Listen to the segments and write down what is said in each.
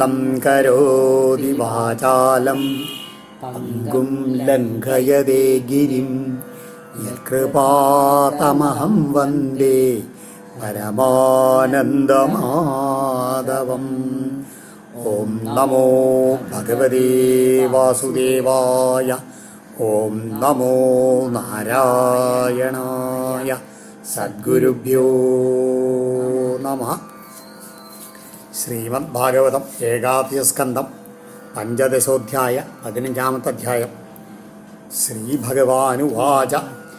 മൂകം കരോതി വാചാലം. പങ്കും ലംഘയതേ ഗിരിം. യത്കൃപാതമഹം വന്ദേ പരമാനന്ദമാധവം. ഓം നമോ ഭഗവതേ വാസുദേവായ. ഓം നമോ നാരായണായ. സദ്ഗുരുഭ്യോ നമ. ശ്രീമദ് ഭാഗവതം ഏകാദ്യസ്കന്ധം പഞ്ചദശോധ്യായ പതിനഞ്ചാമത്തെ അധ്യായം. ശ്രീഭഗവാനുവാച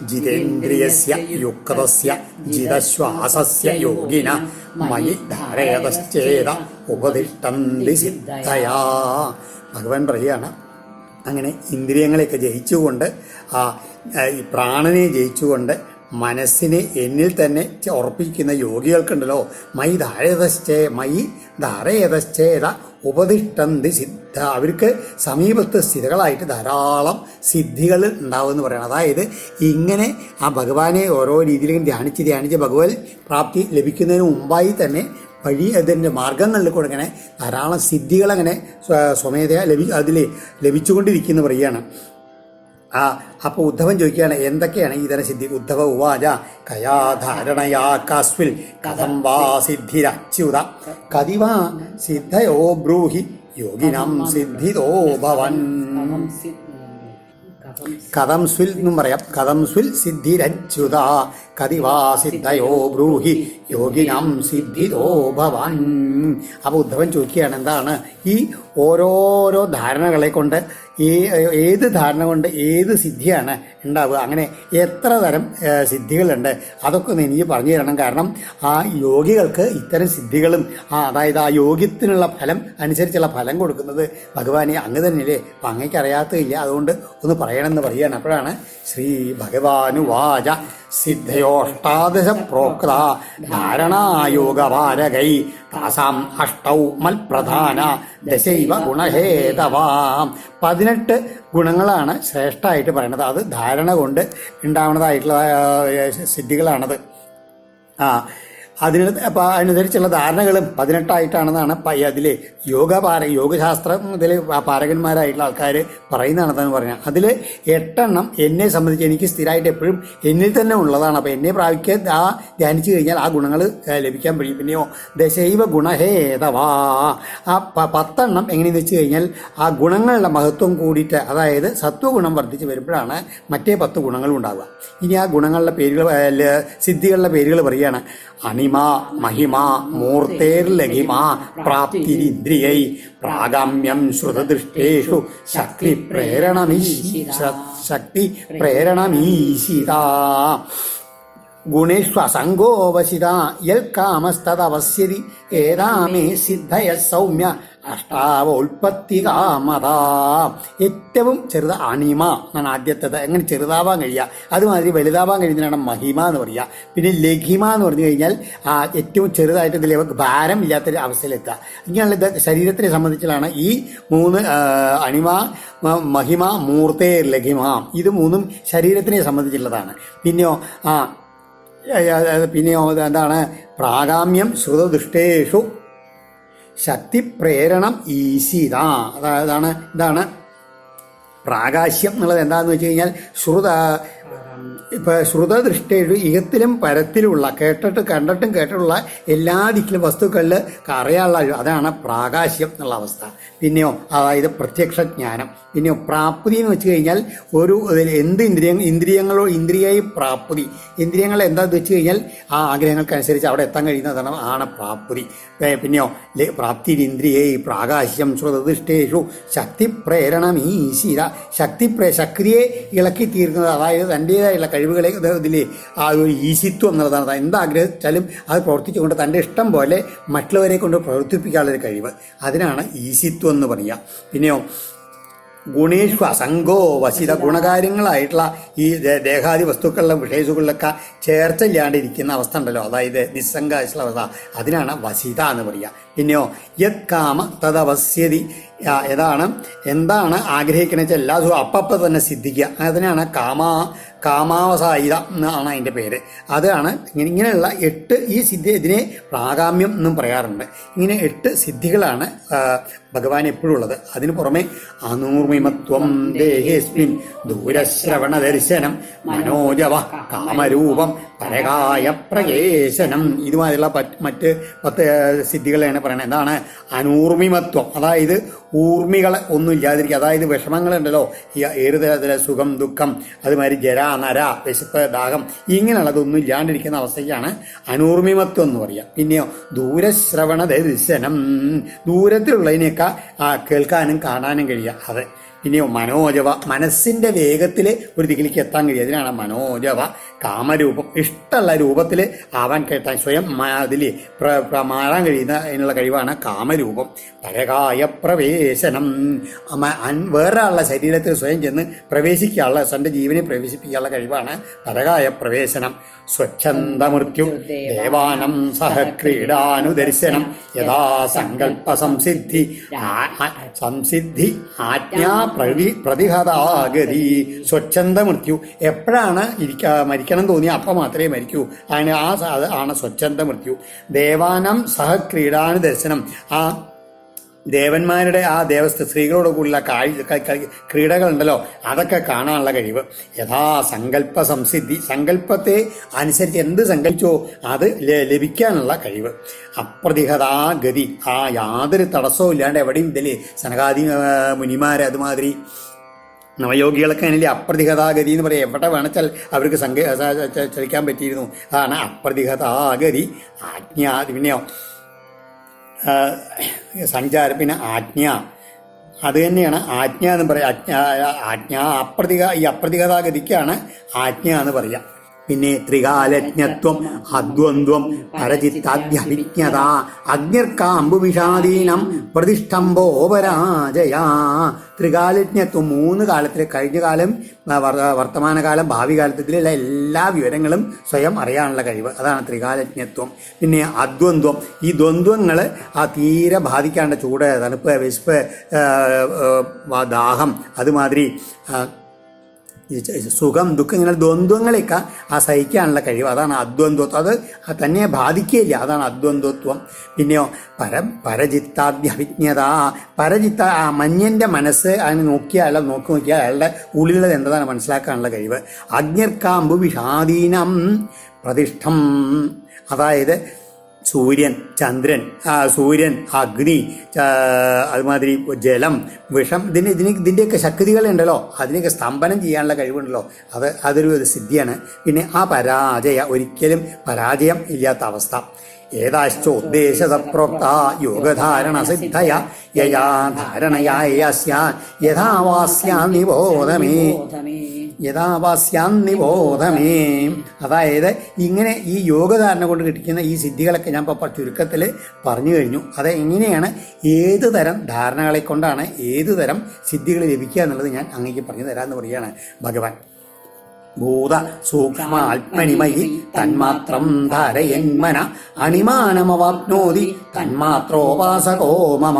ജിതേന്ദ്രിയസ്യ യുക്തസ്യ ജിതശ്വാസസ്യ യോഗിന മയി ധാരയതശ്ചേത ഉപദിഷ്ടന്തി സിദ്ധയാ. ഭഗവാൻ പറയുകയാണ് അങ്ങനെ ഇന്ദ്രിയങ്ങളെയൊക്കെ ജയിച്ചുകൊണ്ട് ആ, ഈ പ്രാണനെ ജയിച്ചുകൊണ്ട് മനസ്സിനെ എന്നിൽ തന്നെ ഉറപ്പിക്കുന്ന യോഗികൾക്കുണ്ടല്ലോ. മൈ ധാരയതശ്ചേ മൈ ധാരയതശ്ചേത ഉപദിഷ്ടന്തി സിദ്ധ. അവർക്ക് സമീപത്ത് സ്ഥിതികളായിട്ട് ധാരാളം സിദ്ധികൾ ഉണ്ടാവും എന്ന് പറയണം. അതായത് ഇങ്ങനെ ആ ഭഗവാനെ ഓരോ രീതിയിലും ധ്യാനിച്ച് ധ്യാനിച്ച് ഭഗവത് പ്രാപ്തി ലഭിക്കുന്നതിന് മുമ്പായി തന്നെ വഴി അതിന്റെ മാർഗങ്ങളിൽ കൂടെ ഇങ്ങനെ ധാരാളം സിദ്ധികളങ്ങനെ സ്വ- സ്വമേധയാ ലഭി അതിൽ ലഭിച്ചുകൊണ്ടിരിക്കുന്നു പറയുകയാണ്. ആ അപ്പോൾ ഉദ്ധവൻ ചോദിക്കുകയാണ് എന്തൊക്കെയാണ് ഈ തരം സിദ്ധി ഉദ്ധവ ഉവാച കയാധാരണയാ കാസ്വിൽ കഥം വാ സിദ്ധിരച്യുത. കതിവാ സിദ്ധയോ ബ്രൂഹി യോഗിനാം സിദ്ധിതോ ഭവൻ. കഥം സ്വിൽ എന്നും പറയാം. കഥം സ്വിൽ സിദ്ധിരച്യുത കതിവാ സിദ്ധയോ ബ്രൂഹി യോഗിനാം സിദ്ധിതോ ഭവൻ. അപ്പോൾ ഉദ്ധവൻ ചോദിക്കുകയാണ് എന്താണ് ഈ ഓരോരോ ധാരണകളെ കൊണ്ട് ഏത് ധാരണ കൊണ്ട് ഏത് സിദ്ധിയാണ് ഉണ്ടാവുക? അങ്ങനെ എത്ര തരം സിദ്ധികളുണ്ട്? അതൊക്കെ ഒന്ന് എനിക്ക് പറഞ്ഞു തരണം. കാരണം ആ യോഗികൾക്ക് ഇത്തരം സിദ്ധികളും ആ അതായത് ആ യോഗ്യത്തിനുള്ള ഫലം അനുസരിച്ചുള്ള ഫലം കൊടുക്കുന്നത് ഭഗവാനെ അങ്ങ് തന്നെയല്ലേ? അപ്പം അങ്ങേക്ക് അറിയാത്തതില്ല. അതുകൊണ്ട് ഒന്ന് പറയണമെന്ന് പറയുകയാണ്. അപ്പോഴാണ് ശ്രീ ഭഗവാനുവാച സിദ്ധയോഷ്ടാദശ പ്രോക്ത ധാരണായോഗവാരകൈ. താസാം അഷ്ടൗ മൽപ്രധാന ദശൈവ ഗുണഹേതവാം. പതിനെട്ട് ഗുണങ്ങളാണ് ശ്രേഷ്ഠമായിട്ട് പറയുന്നത്. അത് ധാരണ കൊണ്ട് ഉണ്ടാവുന്നതായിട്ടുള്ള സിദ്ധികളാണത്. ആ അതിന് അതിനനുസരിച്ചുള്ള ധാരണകളും പതിനെട്ടായിട്ടാണെന്നാണ് അതിൽ യോഗ പാര യോഗശാസ്ത്രം ഇതിൽ പാരകന്മാരായിട്ടുള്ള ആൾക്കാർ പറയുന്നതാണെന്ന് പറഞ്ഞാൽ അതിൽ എട്ടെണ്ണം എന്നെ സംബന്ധിച്ച് എനിക്ക് സ്ഥിരമായിട്ട് എപ്പോഴും എന്നിൽ തന്നെ ഉള്ളതാണ്. അപ്പോൾ എന്നെ പ്രാപിക്കാൻ ആ ധ്യാനിച്ചു കഴിഞ്ഞാൽ ആ ഗുണങ്ങൾ ലഭിക്കാൻ കഴിയും. പിന്നെയോ ദശൈവ ഗുണഹേതവാ. ആ പത്തെണ്ണം എങ്ങനെയെന്ന് വെച്ച് കഴിഞ്ഞാൽ ആ ഗുണങ്ങളുടെ മഹത്വം കൂടിയിട്ട് അതായത് സത്വഗുണം വർദ്ധിച്ച് വരുമ്പോഴാണ് മറ്റേ പത്ത് ഗുണങ്ങളും ഉണ്ടാവുക. ഇനി ആ ഗുണങ്ങളുടെ പേരുകൾ സിദ്ധികളുടെ പേരുകൾ പറയുകയാണ്. അണിമ മഹിമ മൂർത്തേർലഘിമ പ്രാപ്തിരിന്ദ്രിയൈ പ്രാഗമ്യം ശ്രുതദൃഷ്ടേഷു ശക്തി പ്രേരണമീശിത ശക്തി പ്രേരണമീശിത ഗുണേഷു അസംഗോവശിത യൽ കാമസ്തദവസ്യതി ഏതാമേ സിദ്ധയ സൗമ്യ അഷ്ടാവോൽപ്പത്തി കാമത ഏറ്റവും ചെറുത് അണിമ എന്നാണ് ആദ്യത്തേത്. എങ്ങനെ ചെറുതാവാൻ കഴിയുക അതുമാതിരി വലുതാവാൻ കഴിയുന്നതിനാണ് മഹിമ എന്ന് പറയുക പിന്നെ ലഘിമ എന്ന് പറഞ്ഞു കഴിഞ്ഞാൽ ഏറ്റവും ചെറുതായിട്ട് ഇതിൽ ഭാരം ഇല്ലാത്തൊരു അവസ്ഥയിലെത്തുക. ഇങ്ങനെയുള്ള ഇത് ശരീരത്തിനെ സംബന്ധിച്ചാണ് ഈ മൂന്ന് അണിമ മഹിമ മൂർത്തേ ലഘിമ. ഇത് മൂന്നും ശരീരത്തിനെ സംബന്ധിച്ചുള്ളതാണ്. പിന്നെയോ ആ പിന്നെയോ എന്താണ്? പ്രാഗാമ്യം ശ്രുതദൃഷ്ടേഷു. ശക്തി പ്രേരണം ഈശിത. അതായതാണ് ഇതാണ് പ്രാകാശ്യം എന്നുള്ളത് എന്താണെന്ന് വെച്ച് കഴിഞ്ഞാൽ ശ്രുത ഇപ്പൊ ശ്രുതദൃഷ്ടേഷു ഇഹത്തിലും പരത്തിലുമുള്ള കേട്ടിട്ട് കണ്ടിട്ടും കേട്ടിട്ടുള്ള എല്ലാ ദിക്കിലും വസ്തുക്കളിൽ അറിയാനുള്ള അതാണ് പ്രാകാശ്യം എന്നുള്ള അവസ്ഥ. പിന്നെയോ അതായത് പ്രത്യക്ഷ ജ്ഞാനം. പിന്നെയോ പ്രാപ്തി എന്ന് വെച്ച് കഴിഞ്ഞാൽ ഒരു എന്ത് ഇന്ദ്രിയ ഇന്ദ്രിയങ്ങളോ ഇന്ദ്രിയായി പ്രാപ്തി. ഇന്ദ്രിയങ്ങൾ എന്താന്ന് വെച്ച് കഴിഞ്ഞാൽ ആ ആഗ്രഹങ്ങൾക്കനുസരിച്ച് അവിടെ എത്താൻ കഴിയുന്നതാണ് ആണ് പ്രാപ്തി. പിന്നെയോ പ്രാപ്തി ഇന്ദ്രിയേ പ്രാകാശ്യം ശ്രുതദൃഷ്ടേഷു ശക്തി പ്രേരണം ഈശിര ശക്തി പ്രേ ശക്തിയെ ഇളക്കി തീർക്കുന്നത് അതായത് തന്റെതായുള്ള കഴിവുകളെ ഇതിൽ ആ ഒരു ഈശിത്വം എന്നുള്ളതാണ്. എന്താഗ്രഹിച്ചാലും അത് പ്രവർത്തിച്ചുകൊണ്ട് തന്റെ ഇഷ്ടം പോലെ മറ്റുള്ളവരെ കൊണ്ട് പ്രവർത്തിപ്പിക്കാനുള്ളൊരു കഴിവ്. അതിനാണ് ഈശിത്വം എന്ന് പറയുക. പിന്നെയോ ഗുണേഷു അസംഗോ വശിത ഗുണകാര്യങ്ങളായിട്ടുള്ള ഈ ദേഹാദി വസ്തുക്കളിലും വിഷയസുകളിലൊക്കെ ചേർച്ചയില്ലാണ്ടിരിക്കുന്ന അവസ്ഥ ഉണ്ടല്ലോ. അതായത് നിസ്സംഗമായിട്ടുള്ള അവസ്ഥ. അതിനാണ് വശിത എന്ന് പറയുക. പിന്നെയോ യത് കാമ തദവസ്യതി ഏതാണ്? എന്താണ് ആഗ്രഹിക്കണ വെച്ചാൽ എല്ലാ ദിവസവും അപ്പപ്പം തന്നെ സിദ്ധിക്കുക. അതിനാണ് കാമ കാമാവസായിത എന്നാണ് അതിന്റെ പേര്. അതാണ് ഇങ്ങനെ ഇങ്ങനെയുള്ള എട്ട് ഈ സിദ്ധി ഇതിനെ പ്രാഗാമ്യം എന്നും പറയാറുണ്ട്. ഇങ്ങനെ എട്ട് സിദ്ധികളാണ് ഭഗവാൻ എപ്പോഴും ഉള്ളത്. അതിനു പുറമെ അനൂർമിമത്വം ദേഹേസ്മിൻ ദൂരശ്രവണ ദർശനം മനോജവ കാമരൂപം പരകായ പ്രകേശനം ഇതുമാതിരിയുള്ള മറ്റ് പത്ത് സിദ്ധികളെയാണ് പറയുന്നത് എന്താണ്? അനൂർമിമത്വം. അതായത് ഊർമികളെ ഒന്നും ഇല്ലാതിരിക്കുക. അതായത് വിഷമങ്ങളുണ്ടല്ലോ. ഈ ഏത് തരത്തിലെ സുഖം ദുഃഖം അതുമാതിരി ജര നര വിശപ്പ് ദാഹം ഇങ്ങനെയുള്ളതൊന്നും ഇല്ലാണ്ടിരിക്കുന്ന അവസ്ഥയ്ക്കാണ് അനൂർമിമത്വം എന്ന് പറയുക. പിന്നെയോ ദൂരശ്രവണ ദർശനം. ദൂരത്തിലുള്ളതിനെയൊക്കെ കേൾക്കാനും കാണാനും കഴിയുക. അത്. പിന്നെയോ മനോജവ. മനസ്സിന്റെ വേഗത്തിൽ ഒരു ദിക്കിലേക്ക് എത്താൻ കഴിയും അതിനാണ് മനോജവ കാമരൂപം ഇഷ്ടമുള്ള രൂപത്തിൽ ആവാൻ കേട്ടാൻ സ്വയം അതിൽ മാറാൻ കഴിയുന്ന അതിനുള്ള കഴിവാണ് കാമരൂപം. പരകായ പ്രവേശനം. വേറൊരാളുടെ ശരീരത്തിൽ സ്വയം ചെന്ന് പ്രവേശിക്കാനുള്ള സ്വന്തം ജീവനെ പ്രവേശിപ്പിക്കാനുള്ള കഴിവാണ് പരകായ പ്രവേശനം. സ്വച്ഛന്ദമൃത്യു ദേവാനം സഹ ക്രീഡാനുദർശനം. യഥാ സങ്കല്പ സംസിദ്ധി സംസിദ്ധി ആജ്ഞാ പ്രതി പ്രതിഹതാഗതി. സ്വച്ഛന്ത മൃത്യു എപ്പോഴാണ് ഇരിക്കാ മരിക്കണം തോന്നി അപ്പം മാത്രമേ മരിക്കൂ. അതിന് ആ ആണ് സ്വച്ഛന്ത മൃത്യു. ദേവാനം സഹക്രീഡാന് ദർശനം ആ ദേവന്മാരുടെ ആ ദേവസ്ഥ സ്ത്രീകളോട് കൂടിയുള്ള കാഴ്ച ക്രീഡകളുണ്ടല്ലോ അതൊക്കെ കാണാനുള്ള കഴിവ്. യഥാ സങ്കല്പ സംസിദ്ധി. സങ്കല്പത്തെ അനുസരിച്ച് എന്ത് സങ്കല്പിച്ചോ അത് ലഭിക്കാനുള്ള കഴിവ്. അപ്രതിഹതാ ഗതി. ആ യാതൊരു തടസ്സവും ഇല്ലാണ്ട് എവിടെയും ഇതിൽ സനകാദി മുനിമാർ അതുമാതിരി നവയോഗികളൊക്കെ അതിൽ അപ്രതിഹതാഗതി എന്ന് പറയാം. എവിടെ വേണച്ചാൽ അവർക്ക് സംഘ ചലിക്കാൻ പറ്റിയിരുന്നു. അതാണ് അപ്രതിഹതാഗതി. ആജ്ഞാ പിന്നെയോ സഞ്ചാരം പിന്നെ ആജ്ഞ. അത് തന്നെയാണ് ആജ്ഞ എന്ന് പറയാം. ആജ്ഞ ആജ്ഞ അപ്രതിക ഈ അപ്രതികതാഗതിക്കാണ് ആജ്ഞ എന്ന് പറയാം. പിന്നെ ത്രികാലജ്ഞത്വം അദ്വന്ദ്വം പരചിത്താദ്യഭിജ്ഞത അഗ്നിർക്കാമ്പുവിഷാദീനം പ്രതിഷ്ഠംബോപരാജയാ ത്രികാലജ്ഞത്വം മൂന്ന് കാലത്തിലെ കഴിഞ്ഞ കാലം വർത്തമാനകാലം ഭാവി കാലത്തിലുള്ള എല്ലാ വിവരങ്ങളും സ്വയം അറിയാനുള്ള കഴിവ്. അതാണ് ത്രികാലജ്ഞത്വം. പിന്നെ അദ്വന്ദ്വം ഈ ദ്വന്ദ്വങ്ങൾ ആ തീരെ ബാധിക്കാണ്ട് ചൂട് തണുപ്പ് വിശപ്പ് ദാഹം അതുമാതിരി സുഖം ദുഃഖം ഇങ്ങനെ ദ്വന്ദ്വങ്ങളെയൊക്കെ ആ സഹിക്കാനുള്ള കഴിവ്. അതാണ് അദ്വന്ദ്വത്വം. അത് തന്നെ ബാധിക്കുകയില്ല. അതാണ് അദ്വന്ദ്വത്വം. പിന്നെയോ പര പരചിത്താദ്യഭിജ്ഞത പരചിത്ത ആ മഞ്ഞന്റെ മനസ്സ് അതിനെ നോക്കിയാൽ അയാളെ നോക്കി നോക്കിയാൽ അയാളുടെ ഉള്ളിലുള്ളത് എന്താണ് മനസ്സിലാക്കാനുള്ള കഴിവ്? അജ്ഞർക്കാമ്പു വിഷാദീനം പ്രതിഷ്ഠം. അതായത് സൂര്യൻ ചന്ദ്രൻ സൂര്യൻ അഗ്നി അതുമാതിരി ജലം വിഷം ഇതിന് ഇതിന് ഇതിന്റെയൊക്കെ ശക്തികളുണ്ടല്ലോ. അതിനെയൊക്കെ സ്തംഭനം ചെയ്യാനുള്ള കഴിവുണ്ടല്ലോ. അത് അതൊരു ഒരു സിദ്ധിയാണ്. പിന്നെ ആ പരാജയ ഒരിക്കലും പരാജയം ഇല്ലാത്ത അവസ്ഥ. ഏതാശ്ചോദ്ദേശതപ്രോക്ത യോഗധാരണ സിദ്ധയ യയാ ധാരണയായ യഥാവാസ്യാ നിബോധമേ. യഥാവാസ്യാന്നിബോധമേ അതായത് ഇങ്ങനെ ഈ യോഗധാരണ കൊണ്ട് കിട്ടിക്കുന്ന ഈ സിദ്ധികളൊക്കെ ഞാൻ ഇപ്പോൾ ചുരുക്കത്തിൽ പറഞ്ഞു കഴിഞ്ഞു. അത് എങ്ങനെയാണ്? ഏത് തരം ധാരണകളെ കൊണ്ടാണ് ഏത് തരം സിദ്ധികൾ ലഭിക്കുക എന്നുള്ളത് ഞാൻ അങ്ങേക്ക് പറഞ്ഞു തരാമെന്ന് പറയുകയാണ് ഭഗവാൻ. ഭൂത സൂക്ഷ്മ ആത്മനിമയി തന്മാത്രം ധാരയന്മന അണിമാനമവാപ്നോതി തന്മാത്രോപാസകോ മമ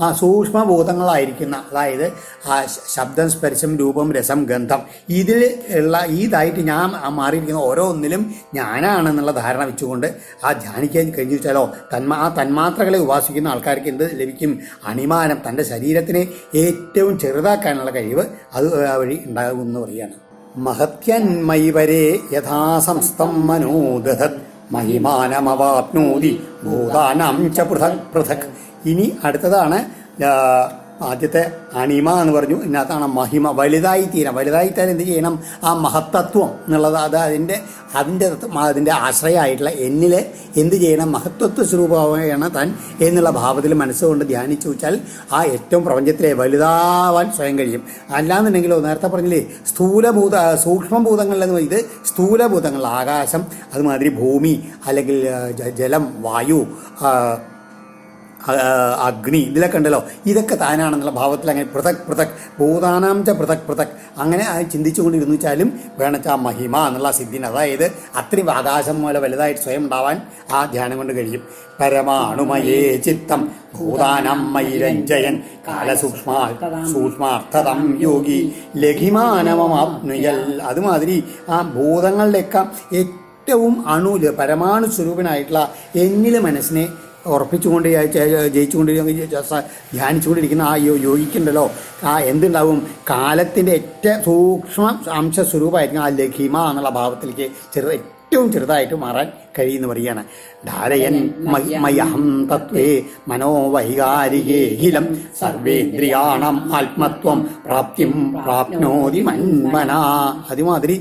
ആ സൂക്ഷ്മഭൂതങ്ങളായിരിക്കുന്ന അതായത് ആ ശബ്ദം സ്പർശം രൂപം രസം ഗന്ധം ഇതിൽ ഉള്ള ഇതായിട്ട് ഞാൻ മാറിയിരിക്കുന്ന ഓരോന്നിലും ഞാനാണെന്നുള്ള ധാരണ വെച്ചുകൊണ്ട് ആ ധ്യാനിക്കാൻ കഴിഞ്ഞു വെച്ചാലോ തന്മാ ആ തന്മാത്രകളെ ഉപാസിക്കുന്ന ആൾക്കാർക്ക് എന്ത് ലഭിക്കും? അണിമാനം തന്റെ ശരീരത്തിനെ ഏറ്റവും ചെറുതാക്കാനുള്ള കഴിവ് അത് വഴി ഉണ്ടാകും എന്ന് പറയുകയാണ് മഹത്യന്മയി വരെ യഥാസംസ്ഥം മനോദധത്. മഹിമാനമവാപ്നോതി. ഭൂതാനാം ച പൃഥക് പൃഥക്. ഇനി അടുത്തതാണ് ആദ്യത്തെ അണിമ എന്ന് പറഞ്ഞു. ഇതിനകത്താണ് മഹിമ. വലുതായി തീരാം വലുതായി എന്ത് ചെയ്യണം? ആ മഹത്തത്വം എന്നുള്ളത് അത് അതിന്റെ അതിന്റെ അതിന്റെ ആശ്രയമായിട്ടുള്ള എന്നിൽ എന്ത് ചെയ്യണം? മഹത്വത്വ സ്വരൂപമാണ് താൻ എന്നുള്ള ഭാവത്തിൽ മനസ്സുകൊണ്ട് ധ്യാനിച്ചു വെച്ചാൽ ആ ഏറ്റവും പ്രപഞ്ചത്തിലെ വലുതാവാൻ സ്വയം കഴിയും. അല്ലാന്നുണ്ടെങ്കിലോ നേരത്തെ പറഞ്ഞില്ലേ സ്ഥൂലഭൂത സൂക്ഷ്മഭൂതങ്ങളിലെന്ന് ഇത് സ്ഥൂലഭൂതങ്ങൾ. ആകാശം അതുമാതിരി ഭൂമി അല്ലെങ്കിൽ ജലം വായു അഗ്നി ഇതിലൊക്കെ ഉണ്ടല്ലോ. ഇതൊക്കെ താനാണെന്നുള്ള ഭാവത്തിൽ അങ്ങനെ പൃഥക് പൃഥക് ഭൂതാനാംച പൃഥക് പൃഥക്. അങ്ങനെ ആ ചിന്തിച്ചുകൊണ്ടിരുന്നു വെച്ചാലും ആ മഹിമ എന്നുള്ള സിദ്ധിന്. അതായത് അത്രയും ആകാശം പോലെ വലുതായിട്ട് സ്വയം ഉണ്ടാവാൻ ആ ധ്യാനം കൊണ്ട് കഴിയും. പരമാണുമയേ ചിത്തം ഭൂതാനം മൈരഞ്ജയൻ കാലസൂക്ഷ്മാ സൂക്ഷ്മാർത്ഥതം യോഗി ലഘിമാനമമാപ്നുയൽ അതുമാതിരി ആ ഭൂതങ്ങളിലൊക്കെ ഏറ്റവും അണുൽ പരമാണു സ്വരൂപനായിട്ടുള്ള എന്നിലെ മനസ്സിനെ ഉറപ്പിച്ചുകൊണ്ട് ജയിച്ചുകൊണ്ടിരിക്കുന്ന ധ്യാനിച്ചുകൊണ്ടിരിക്കുന്ന ആ യോഗിക്കുണ്ടല്ലോ ആ എന്തുണ്ടാവും? കാലത്തിന്റെ ഏറ്റവും സൂക്ഷ്മ അംശസ്വരൂപമായിരിക്കും ആ ലഘിമ എന്നുള്ള ഭാവത്തിലേക്ക് ചെറു ഏറ്റവും ചെറുതായിട്ട് മാറാൻ കഴിയുമെന്ന് പറയുകയാണ് ധാരയൻ മയഹം തത്വേ മനോവൈകാരികേഹിലം സർവേന്ദ്രിയാണം ആത്മത്വം പ്രാപ്തിം പ്രാപ്നോതി മന്മന. അതുമാതിരി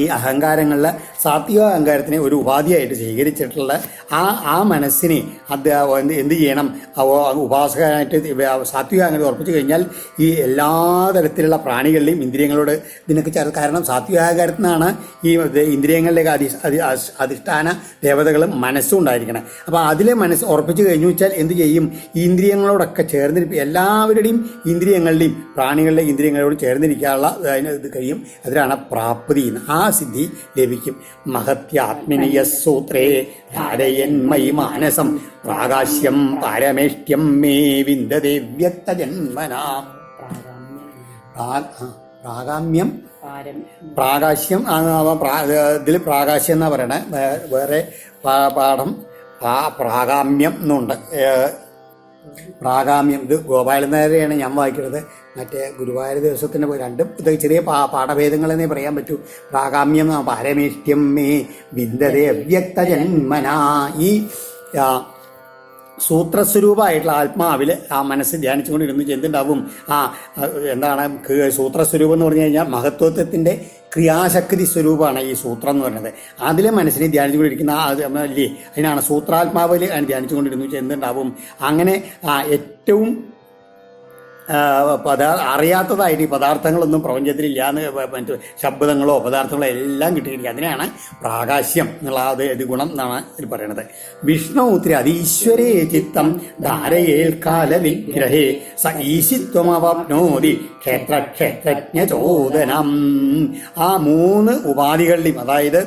ഈ അഹങ്കാരങ്ങളിൽ സാത്വിക അഹങ്കാരത്തിനെ ഒരു ഉപാധിയായിട്ട് സ്വീകരിച്ചിട്ടുള്ള ആ ആ മനസ്സിനെ അത് എന്ത് എന്ത് ചെയ്യണം? ഉപാസകനായിട്ട് സാത്വിക അഹങ്കാരം ഉറപ്പിച്ചു കഴിഞ്ഞാൽ ഈ എല്ലാ തരത്തിലുള്ള പ്രാണികളുടെയും ഇന്ദ്രിയങ്ങളോട് ഇതിനൊക്കെ ചേർ കാരണം സാത്വിക അഹങ്കാരത്തിൽ നിന്നാണ് ഈ ഇന്ദ്രിയങ്ങളിലേക്ക് അധി അധി അധിഷ്ഠാന ദേവതകളും മനസ്സും ഉണ്ടായിരിക്കണം. അപ്പോൾ അതിലെ മനസ്സ് ഉറപ്പിച്ചു കഴിഞ്ഞു വെച്ചാൽ എന്ത് ചെയ്യും? ഇന്ദ്രിയങ്ങളോടൊക്കെ ചേർന്നിരിക്കും എല്ലാവരുടെയും ഇന്ദ്രിയങ്ങളുടെയും പ്രാണികളുടെ ഇന്ദ്രിയങ്ങളോട് ചേർന്നിരിക്കാനുള്ള ഇത് കഴിയും. അതിലാണ് പ്രാപ്തി ആ സിദ്ധി ലഭിക്കും. മഹത്യാത്മനീയ സൂത്രേ ധാരയന്മയി മാനസം പ്രാകാശ്യം പാരമേഷ്ട്യം മേ വിന്ദതേ വ്യക്തജന്മന പ്രാഗാമ്യം പാരം പ്രാകാശ്യം ഇതിൽ പ്രാകാശ്യം എന്നാ പറയണേ. വേറെ പാഠം. പ്രാ- പ്രാഗാമ്യം എന്നുണ്ട്. പ്രാഗാമ്യം ഇത് ഗോപാലൻ നായരെയാണ് ഞാൻ വായിക്കുന്നത്. മറ്റേ ഗുരുവായൂർ ദിവസത്തിന്റെ രണ്ടും ഇത് ചെറിയ പാഠഭേദങ്ങളെന്നേ പറയാൻ പറ്റൂ. പ്രാഗാമ്യം എന്നാ പാരമേഷ്ട്യം മേ വിന്ദതേ അവ്യക്ത ജന്മന ഈ സൂത്രസ്വരൂപമായിട്ടുള്ള ആത്മാവിൽ ആ മനസ്സ് ധ്യാനിച്ചുകൊണ്ടിരുന്നു. എന്തുണ്ടാവും? ആ എന്താണ്? സൂത്രസ്വരൂപം എന്ന് പറഞ്ഞു കഴിഞ്ഞാൽ മഹത്വത്വത്തിന്റെ ക്രിയാശക്തി സ്വരൂപമാണ് ഈ സൂത്രം എന്ന് പറയുന്നത്. അതിലെ മനസ്സിനെ ധ്യാനിച്ചുകൊണ്ടിരിക്കുന്ന അല്ലേ അതിനാണ് സൂത്രാത്മാവിൽ ധ്യാനിച്ചുകൊണ്ടിരുന്നു. എന്തുണ്ടാവും? അങ്ങനെ ഏറ്റവും പദാ അറിയാത്തതായിട്ട് ഈ പദാർത്ഥങ്ങളൊന്നും പ്രപഞ്ചത്തിലില്ല എന്ന് മറ്റു ശബ്ദങ്ങളോ പദാർത്ഥങ്ങളോ എല്ലാം കിട്ടിയിരിക്കുക അതിനെയാണ് പ്രാകാശ്യം എന്നുള്ള അത് ഇത് ഗുണം എന്നാണ് ഇതിൽ പറയുന്നത് വിഷ്ണുപുത്രി അതീശ്വരേ ചിത്തം ധാരയേൽക്കാല വിഗ്രഹേ സ ഈശിത്വമവാപ്നോതി ക്ഷേത്ര ക്ഷേത്രജ്ഞ ചോദനം ആ മൂന്ന് ഉപാധികളിലും അതായത്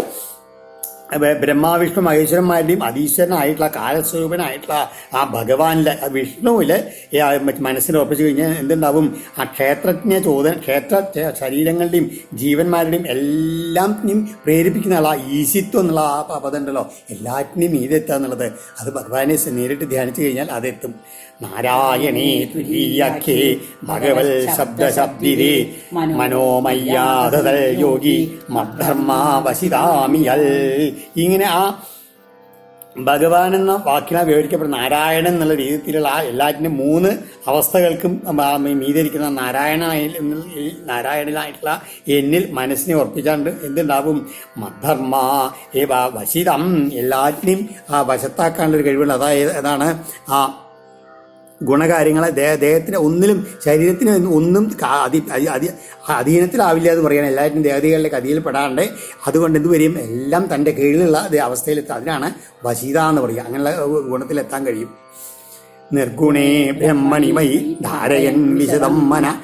ബ്രഹ്മാവിഷ്ണു മഹേശ്വരന്മാരുടെയും അതീശ്വരനായിട്ടുള്ള കാലസ്വരൂപനായിട്ടുള്ള ആ ഭഗവാനിലെ മറ്റ് മനസ്സിൽ ഉറപ്പിച്ചു കഴിഞ്ഞാൽ എന്തുണ്ടാവും? ആ ക്ഷേത്രജ്ഞ ചോദന ക്ഷേത്ര ശരീരങ്ങളുടെയും ജീവന്മാരുടെയും എല്ലാം പ്രേരിപ്പിക്കുന്ന ആ ഈശിത്വം എന്നുള്ള ആ പദം ഉണ്ടല്ലോ. എല്ലാറ്റിനെയും മീതെത്തുക എന്നുള്ളത്. അത് ഭഗവാനെ നേരിട്ട് ധ്യാനിച്ചു കഴിഞ്ഞാൽ അതെത്തും. നാരായണേ തുരീയാഖ്യേ ഭഗവൽ ശബ്ദശബ്ദിരേ മനോമയ്യാതൽ യോഗി മദ്ധർമാവശിതാമിയൽ ഇങ്ങനെ ആ ഭഗവാൻ എന്ന വാക്കിനാൽ വിവരിക്കപ്പെടുന്ന നാരായണൻ എന്നുള്ള രീതിയിലുള്ള ആ എല്ലാറ്റിനും മൂന്ന് അവസ്ഥകൾക്കും മീതിരിക്കുന്ന നാരായണ നാരായണനായിട്ടുള്ള എന്നിൽ മനസ്സിനെ ഉറപ്പിച്ചാണ്ട് എന്തുണ്ടാവും? മധർമ്മ ഏ വ- വശിതം എല്ലാറ്റിനെയും ആ വശത്താക്കാനുള്ള ഒരു അതായത് അതാണ് ആ ഗുണകാര്യങ്ങളെ ദേഹത്തിന് ഒന്നിലും ശരീരത്തിന് ഒന്നും അതി അതി- അധീനത്തിലാവില്ല എന്ന് പറയാൻ എല്ലാവരും ദേവതകളിലേക്ക് കഥയിൽ പെടാണ്ട് അതുകൊണ്ട് എന്ത് വരും? എല്ലാം തന്റെ കീഴിലുള്ള അതേ അവസ്ഥയിലെത്തുക അതിനാണ് വശീത എന്ന് പറയുക. അങ്ങനെയുള്ള ഗുണത്തിലെത്താൻ കഴിയും. നിർഗുണേ ബ്രഹ്മണിമയി ധാരയൻ വിശദം മന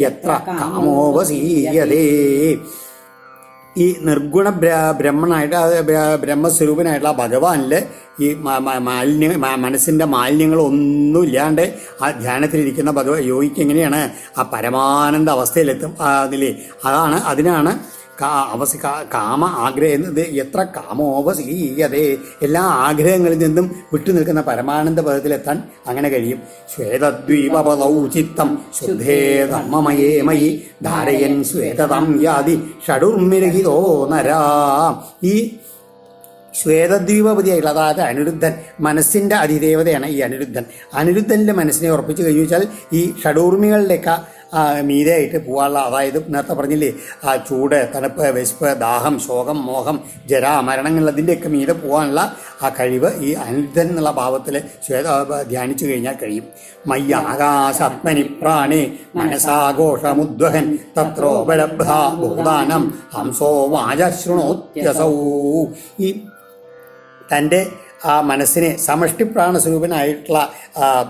എത്ര കാമോപസീയതേ. ഈ നിർഗുണ ബ്രഹ്മനായിട്ട് ബ്രഹ്മസ്വരൂപനായിട്ടുള്ള ഭഗവാനിൽ ഈ മാലിന്യ മനസ്സിന്റെ മാലിന്യങ്ങളൊന്നും ഇല്ലാണ്ട് ആ ധ്യാനത്തിലിരിക്കുന്ന ഭഗവ യോഗിക്ക് എങ്ങനെയാണ് ആ പരമാനന്ദ അവസ്ഥയിലെത്തും അതിലേ അതാണ് അതിനാണ് അവസ കാമ ആഗ്രഹം എത്ര കാമോപസീയതേ. എല്ലാ ആഗ്രഹങ്ങളിൽ നിന്നും വിട്ടു നിൽക്കുന്ന പരമാനന്ദ പദത്തിലെത്താൻ അങ്ങനെ കഴിയും. ശ്വേതദ്വീപപദൗ ചിത്തം. ശുദ്ധേ ധാരയൻ ശ്വേതതം യാതി. ഷഡുർമിരഹിതോ നരാ. ഈ ശ്വേതദ്വീപപതിയായിട്ടുള്ള അതായത് അനിരുദ്ധൻ മനസ്സിന്റെ അതിദേവതയാണ് ഈ അനിരുദ്ധൻ. അനിരുദ്ധന്റെ മനസ്സിനെ ഉറപ്പിച്ചു കഴിഞ്ഞു വെച്ചാൽ ഈ ഷഡൂർമികളുടെയൊക്കെ മീതെയായിട്ട് പോകാനുള്ള അതായത് നേരത്തെ പറഞ്ഞില്ലേ ആ ചൂട് തണുപ്പ് വിശപ്പ് ദാഹം ശോകം മോഹം ജര മരണങ്ങൾ അതിന്റെയൊക്കെ മീതെ പോകാനുള്ള ആ കഴിവ് ഈ അനിരുദ്ധൻ എന്നുള്ള ഭാവത്തിൽ ധ്യാനിച്ചു കഴിഞ്ഞാൽ കഴിയും. മയ്യാകാശാത്മനി പ്രാണേ മനസാഘോഷമുദ്വഹൻ തത്രോപലബ്ധാനം ഹംസോ വാചശൃണോത്യസൗ. ഈ തന്റെ ആ മനസ്സിനെ സമഷ്ടി പ്രാണസ്വരൂപനായിട്ടുള്ള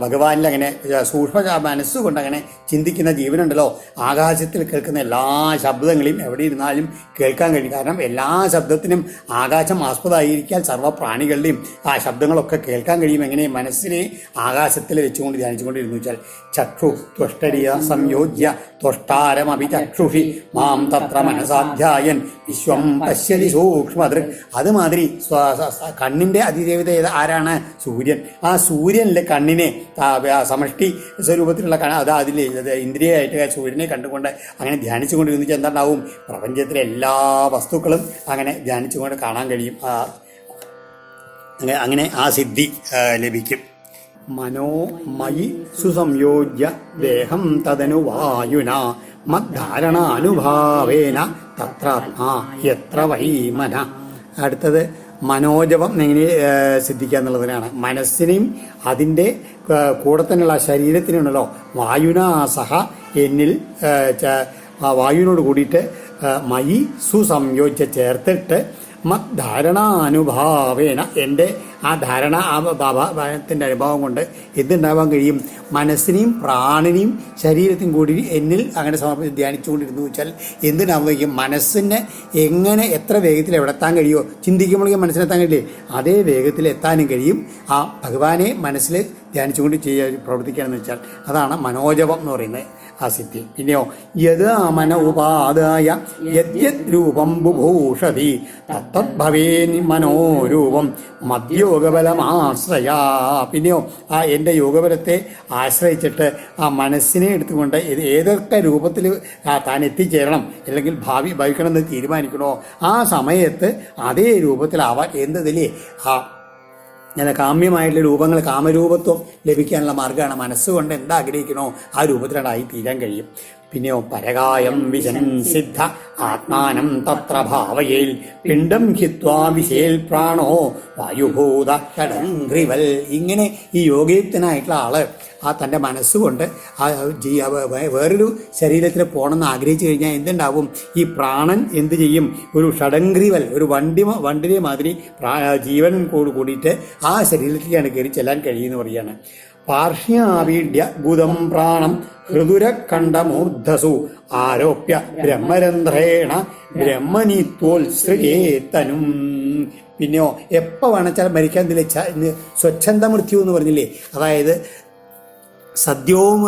ഭഗവാനിൽ അങ്ങനെ സൂക്ഷ്മ മനസ്സുകൊണ്ട് അങ്ങനെ ചിന്തിക്കുന്ന ജീവനുണ്ടല്ലോ. ആകാശത്തിൽ കേൾക്കുന്ന എല്ലാ ശബ്ദങ്ങളെയും എവിടെ ഇരുന്നാലും കേൾക്കാൻ കഴിയും. കാരണം എല്ലാ ശബ്ദത്തിനും ആകാശം ആസ്പദമായിരിക്കാൻ സർവ പ്രാണികളുടെയും ആ ശബ്ദങ്ങളൊക്കെ കേൾക്കാൻ കഴിയും. എങ്ങനെ മനസ്സിനെ ആകാശത്തിൽ വെച്ചുകൊണ്ട് ധ്യാനിച്ചുകൊണ്ടിരുന്നു വെച്ചാൽ ചക്ഷു ത്വഷ്ടരിയ സംയോജ്യ ത്വഷ്ടാരമഭി ചക്ഷുഷി മാം തത്ര മനസാധ്യായൻ വിശ്വം പശ്യതി സൂക്ഷ്മദൃക്. അതുമാതിരി കണ്ണിന്റെ സ- ഏത് ആരാണ്? സൂര്യൻ. ആ സൂര്യനിലെ കണ്ണിനെ സമഷ്ടി സ്വരൂപത്തിലുള്ള കണ അത് അതിൽ ഇന്ദ്രിയായിട്ട് സൂര്യനെ കണ്ടുകൊണ്ട് അങ്ങനെ ധ്യാനിച്ചുകൊണ്ടിരുന്നു. വെച്ചാൽ എന്താണ്ടാവും പ്രപഞ്ചത്തിലെ എല്ലാ വസ്തുക്കളും അങ്ങനെ ധ്യാനിച്ചുകൊണ്ട് കാണാൻ കഴിയും. അങ്ങനെ ആ സിദ്ധി ലഭിക്കും. മനോമയി സുസംയോജ്യ ദേഹം തദനു വായുന മദ്ധാരണാനുഭാവേന തത്രാത്മാ യത്ര വൈമന. അടുത്തത് മനോജപം എങ്ങനെ സിദ്ധിക്കുക എന്നുള്ളതിനാണ്. മനസ്സിനെയും അതിന്റെ കൂടെ തന്നെയുള്ള ശരീരത്തിനുണ്ടല്ലോ വായുന സഹ എന്നിൽ വായുവിനോട് കൂടിയിട്ട് മയി സുസംയോജിച്ച് ചേർത്തിട്ട് മദ്ധാരണാനുഭാവേന എന്റെ ആ ധാരണ ആ ഭയത്തിന്റെ അനുഭവം കൊണ്ട് എന്തുണ്ടാവാൻ കഴിയും? മനസ്സിനെയും പ്രാണനെയും ശരീരത്തിനും കൂടി എന്നിൽ അങ്ങനെ സമർപ്പിച്ച് ധ്യാനിച്ചുകൊണ്ടിരുന്നു വെച്ചാൽ എന്തിനാവാൻ കഴിയും? മനസ്സിനെ എങ്ങനെ എത്ര വേഗത്തിൽ എവിടെ എത്താൻ കഴിയുമോ? ചിന്തിക്കുമ്പോഴേക്കും മനസ്സിലെത്താൻ കഴിയില്ലേ? അതേ വേഗത്തിൽ എത്താനും കഴിയും. ആ ഭഗവാനെ മനസ്സിൽ ധ്യാനിച്ചുകൊണ്ട് ചെയ്യാൻ പ്രവർത്തിക്കുകയാണെന്ന് വെച്ചാൽ അതാണ് മനോജപം എന്ന് പറയുന്നത്. ആ സിദ്ധി പിന്നെയോ യത് അമന ഉപാദായ യദ്യത് രൂപം ബുഭൂഷതി തത്തദ്ഭവേ മനോരൂപം മദ്യോഗബലമാശ്രയ. പിന്നെയോ ആ എന്റെ യോഗബലത്തെ ആശ്രയിച്ചിട്ട് ആ മനസ്സിനെ എടുത്തുകൊണ്ട് ഇത് ഏതൊക്കെ രൂപത്തിൽ താൻ എത്തിച്ചേരണം അല്ലെങ്കിൽ ഭാവി ഭവിക്കണം എന്ന് തീരുമാനിക്കണോ ആ സമയത്ത് അതേ രൂപത്തിൽ അവ എന്തതിലേ ആ അങ്ങനെ കാമ്യമായിട്ടുള്ള രൂപങ്ങൾ കാമരൂപത്വം ലഭിക്കാനുള്ള മാർഗമാണ് മനസ്സുകൊണ്ട് എന്താഗ്രഹിക്കണോ ആ രൂപത്തിലായി തീരാൻ കഴിയും. പിന്നെയോ പരകായം വിശൻ സിദ്ധ ആത്മാനം തത്ര ഭാവയേൽ പിണ്ടം ഹിത്വാ വിശേൽ പ്രാണോ വായുഭൂത ഷഡംഗ്രിവൽ ഇങ്ങനെ ഈ യോഗയുക്തനായിട്ടുള്ള ആൾ ആ തന്റെ മനസ്സുകൊണ്ട് ആ ജീ വേറൊരു ശരീരത്തിൽ പോകണമെന്ന് ആഗ്രഹിച്ചു കഴിഞ്ഞാൽ എന്തുണ്ടാവും? ഈ പ്രാണൻ എന്ത് ചെയ്യും? ഒരു ഷടങ്ക്രിവൽ ഒരു വണ്ടി വണ്ടിനെ മാതിരി ജീവൻ കൂടി കൂടിയിട്ട് ആ ശരീരത്തിലേക്കാണ് കയറി ചെല്ലാൻ കഴിയുമെന്ന് പറയാണ് പാർഷ്യാവീഡ്യ ഗുദം പ്രാണം ഹൃദുരക്കണ്ഠമൂർധസു. ആരോപ്യ ബ്രഹ്മരന്ധ്രേണ ബ്രഹ്മനിത്വോത്സൃജേത്തനും പിന്നെയോ എപ്പോ വേണച്ചാൽ മരിക്കാൻ ഇതിലെ സ്വച്ഛന്ത മൃത്യു എന്ന് പറഞ്ഞില്ലേ? അതായത് സദ്യവും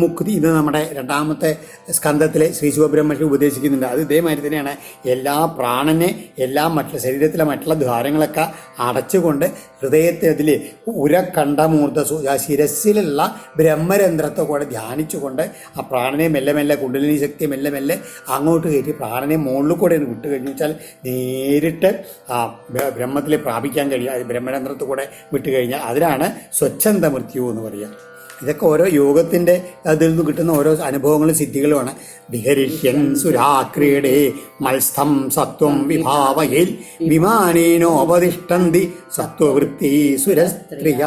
മുക്തി ഇത് നമ്മുടെ രണ്ടാമത്തെ സ്കന്ധത്തിലെ ശ്രീ ശിവബ്രഹ്മർഷി ഉപദേശിക്കുന്നുണ്ട്. അത് ഇതേമാതിരി തന്നെയാണ്. എല്ലാ പ്രാണനെ എല്ലാ മറ്റുള്ള ശരീരത്തിലെ മറ്റുള്ള ദ്വാരങ്ങളൊക്കെ അടച്ചുകൊണ്ട് ഹൃദയത്തെ അതിൽ ഉരക്കണ്ഠമൂർത്ത ആ ശിരസിലുള്ള ബ്രഹ്മരന്ധ്രത്തെ കൂടെ ധ്യാനിച്ചുകൊണ്ട് ആ പ്രാണനെ മെല്ലെ മെല്ലെ കുണ്ടലിനി ശക്തി മെല്ലെ മെല്ലെ അങ്ങോട്ട് കയറ്റി പ്രാണനെ മുകളിൽ കൂടെ വിട്ട് കഴിഞ്ഞു വെച്ചാൽ നേരിട്ട് ആ ബ്ര- ബ്രഹ്മത്തിൽ പ്രാപിക്കാൻ കഴിയും ബ്രഹ്മരന്ധ്രത്തെ കൂടെ വിട്ട് കഴിഞ്ഞാൽ അതിനാണ് സ്വച്ഛന്ത മൃത്യു എന്ന് പറയുക ഇതൊക്കെ ഓരോ യോഗത്തിന്റെ അതിൽ നിന്ന് കിട്ടുന്ന ഓരോ അനുഭവങ്ങളും സിദ്ധികളുമാണ്. വിഹരിഷ്യൻ സുരാക്രീഡേ മത്സ്ഥം സത്വം വിഭാവയിൽ വിമാനേനോപതിഷ്ടന്തി സത്വവൃത്തി സുരസ്ത്രീയ.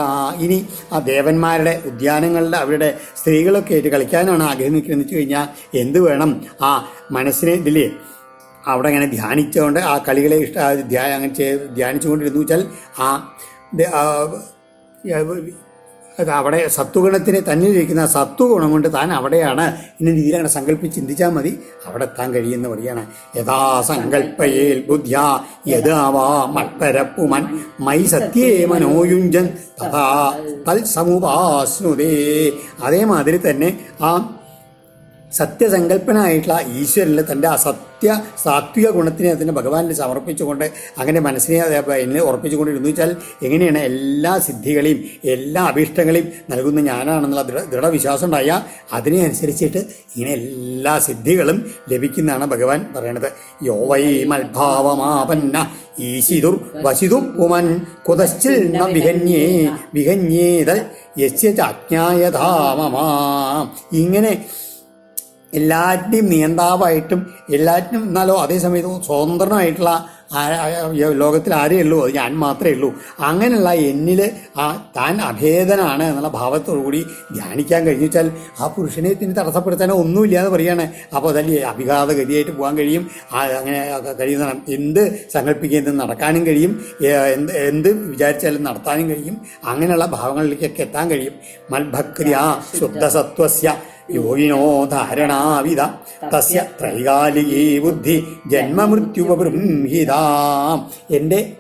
ഇനി ആ ദേവന്മാരുടെ ഉദ്യാനങ്ങളുടെ അവരുടെ സ്ത്രീകളൊക്കെ ആയിട്ട് കളിക്കാനാണ് ആഗ്രഹിക്കുന്നത് വെച്ച് കഴിഞ്ഞാൽ എന്ത് വേണം? ആ മനസ്സിനെ ഇതിലേ അവിടെ അങ്ങനെ ധ്യാനിച്ചുകൊണ്ട് ആ കളികളെ ഇഷ്ട ആ ധ്യാ അങ്ങനെ ധ്യാനിച്ചുകൊണ്ടിരുന്നു വെച്ചാൽ ആ അവിടെ സത്വഗുണത്തിനെ തന്നിലിരിക്കുന്ന ഇരിക്കുന്ന സത്വഗുണം കൊണ്ട് താൻ അവിടെയാണ്. ഇന്ന രീതിയിൽ അങ്ങനെ ചിന്തിച്ചാൽ മതി. അവിടെ എത്താൻ കഴിയുന്ന വഴിയാണ് യഥാ സങ്കല്പയേൽ ബുദ്ധ്യ യഥാവാ മൽപരപ്പുമൻ മൈ സത്യേ മനോയുഞ്ചൻ തഥാ തൽ സമുപാസ്നുതേ അതേമാതിരി തന്നെ ആ സത്യസങ്കല്പനായിട്ടുള്ള ഈശ്വരനിൽ തന്റെ അസത്യ സത്യ സാത്വിക ഗുണത്തിനെ തന്നെ ഭഗവാനിൽ സമർപ്പിച്ചുകൊണ്ട് അങ്ങനെ മനസ്സിനെ എന്നെ ഉറപ്പിച്ചുകൊണ്ടിരുന്നു. വെച്ചാൽ എങ്ങനെയാണ് എല്ലാ സിദ്ധികളെയും എല്ലാ അഭീഷ്ടങ്ങളെയും നൽകുന്ന ഞാനാണെന്നുള്ള ദൃഢ ദൃഢവിശ്വാസം ഉണ്ടായാൽ അതിനെ അനുസരിച്ചിട്ട് ഇങ്ങനെ എല്ലാ സിദ്ധികളും ലഭിക്കുന്നതാണ് ഭഗവാൻ പറയണത്. യോ വൈ മൽഭാവമാപന്ന ഈശിതുർ വശിതു പുമൻ കുതശ്ചിൽ വിഹന്യേ വിഹന്യേതൽ യസ്യ ചാജ്ഞായധാമമാ. ഇങ്ങനെ എല്ലാറ്റിന്റെയും നിയന്താവായിട്ടും എല്ലാറ്റിനും എന്നാലോ അതേസമയത്ത് സ്വതന്ത്രമായിട്ടുള്ള ലോകത്തിൽ ആരേ ഉള്ളൂ? അത് ഞാൻ മാത്രമേ ഉള്ളൂ. അങ്ങനെയുള്ള എന്നിൽ ആ താൻ അഭേദനാണ് എന്നുള്ള ഭാവത്തോടു കൂടി ധ്യാനിക്കാൻ കഴിഞ്ഞു വെച്ചാൽ ആ പുരുഷനെ തന്നെ തടസ്സപ്പെടുത്താനോ ഒന്നുമില്ല എന്ന് പറയാണ്. അപ്പോൾ അതല്ലേ അഭിഘാത ഗതിയായിട്ട് പോകാൻ കഴിയും. അങ്ങനെ കഴിയുന്ന എന്ത് സങ്കല്പിക്കുന്നത് നടക്കാനും കഴിയും. എന്ത് എന്ത് വിചാരിച്ചാലും നടത്താനും കഴിയും. അങ്ങനെയുള്ള ഭാവങ്ങളിലേക്കൊക്കെ എത്താൻ കഴിയും. മൽഭക്രിയ ശുദ്ധസത്വസ്യ യോഗിനോ ധാരണാവിധ തസ്യ ത്രൈകാലികീ ബുദ്ധി ജന്മമൃത്യുപബൃംഹിതാം. എന്റെ